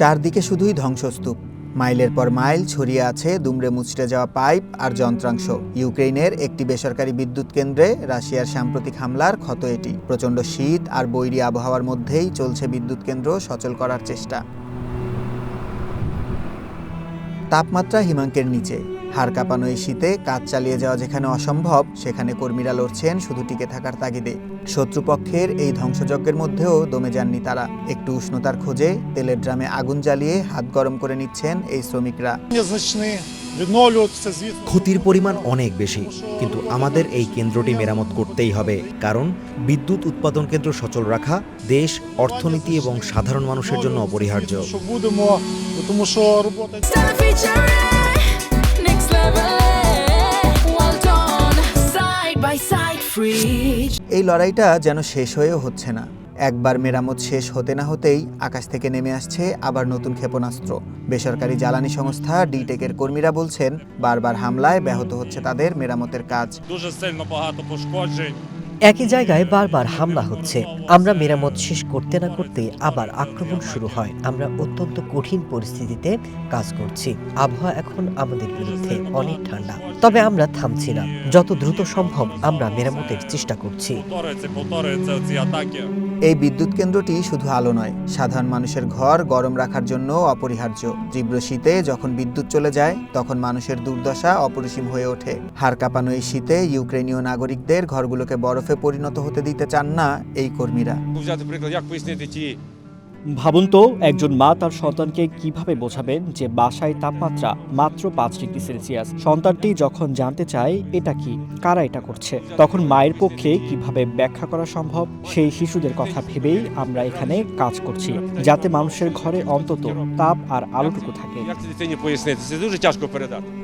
চারদিকে শুধুই ধ্বংসস্তূপ। মাইলের পর মাইল ছড়িয়ে আছে দুমড়ে মুচড়ে যাওয়া পাইপ আর যন্ত্রাংশ। ইউক্রেনের একটি বেসরকারি বিদ্যুৎ কেন্দ্রে রাশিয়ার সাম্প্রতিক হামলার ক্ষত এটি। প্রচণ্ড শীত আর বৈরী আবহাওয়ার মধ্যেই চলছে বিদ্যুৎ কেন্দ্র সচল করার চেষ্টা। তাপমাত্রা হিমাঙ্কের নিচে। হাড় কাঁপানো এই শীতে কাজ চালিয়ে যাওয়া যেখানে অসম্ভব সেখানে কর্মীরা লড়ছেন শুধু টিকে থাকার তাগিদে। শত্রুপক্ষের এই ধ্বংসযজ্ঞের মধ্যেও দমে যাননি তারা। একটু উষ্ণতার খোঁজে তেলের ড্রামে আগুন জ্বালিয়ে হাত গরম করে নিচ্ছেন এই শ্রমিকরা। ক্ষতির পরিমাণ অনেক বেশি কিন্তু আমাদের এই কেন্দ্রটি মেরামত করতেই হবে কারণ বিদ্যুৎ উৎপাদন কেন্দ্র সচল রাখা দেশ অর্থনীতি এবং সাধারণ মানুষের জন্য অপরিহার্য। এই লড়াইটা যেন শেষ হয়েও হচ্ছে না। একবার মেরামত শেষ হতে না হতেই আকাশ থেকে নেমে আসছে আবার নতুন ক্ষেপণাস্ত্র। বেসরকারি জ্বালানি সংস্থা ডিটেকের কর্মীরা বলছেন, বারবার হামলায় ব্যাহত হচ্ছে তাদের মেরামতের কাজ। একই জায়গায় বারবার হামলা হচ্ছে। আমরা মেরামত শেষ করতে না করতে আবার আক্রমণ শুরু হয়। আমরা অত্যন্ত কঠিন পরিস্থিতিতে কাজ করছি। আবহাওয়া এখন আমাদের বিরুদ্ধে অনেক ঠান্ডা। তবে আমরা থামছি না। যত দ্রুত সম্ভব আমরা মেরামতের চেষ্টা করছি। এই বিদ্যুৎ কেন্দ্রটি শুধু আলো নয়, সাধারণ মানুষের ঘর গরম রাখার জন্য অপরিহার্য। তীব্র শীতে যখন বিদ্যুৎ চলে যায়, তখন মানুষের দুর্দশা অপরিসীম হয়ে ওঠে। হাড় কাঁপানো এই শীতে ইউক্রেনীয় নাগরিকদের ঘরগুলোকে বরফে পরিণত হতে দিতে চান না এই কর্মীরা। ভাবুন তো একজন মা তার সন্তানকে কীভাবে বোঝাবেন যে বাসায় তাপমাত্রা মাত্র পাঁচ ডিগ্রি সেলসিয়াস? সন্তানটি যখন জানতে চায় এটা কি? কারা এটা করছে? তখন মায়ের পক্ষে কীভাবে ব্যাখ্যা করা সম্ভব? সেই শিশুদের কথা ভেবেই আমরা এখানে কাজ করছি যাতে মানুষের ঘরে অন্তত তাপ আর আলোটুকু থাকে।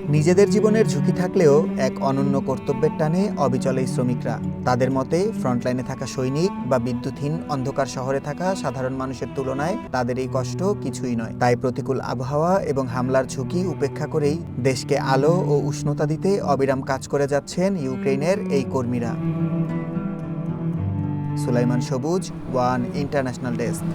নিজেদের জীবনের ঝুঁকি থাকলেও এক অনন্য কর্তব্যের টানে অবিচলে শ্রমিকরা। তাদের মতে ফ্রন্টলাইনে থাকা সৈনিক বা বিদ্যুৎহীন অন্ধকার শহরে থাকা সাধারণ মানুষের তুলনায় তাদের এই কষ্ট কিছুই নয়। তাই প্রতিকূল আবহাওয়া এবং হামলার ঝুঁকি উপেক্ষা করেই দেশকে আলো ও উষ্ণতা দিতে অবিরাম কাজ করে যাচ্ছেন ইউক্রেনের এই কর্মীরা। সুলাইমান সবুজ, ওয়ান ইন্টারন্যাশনাল ডেস্ক।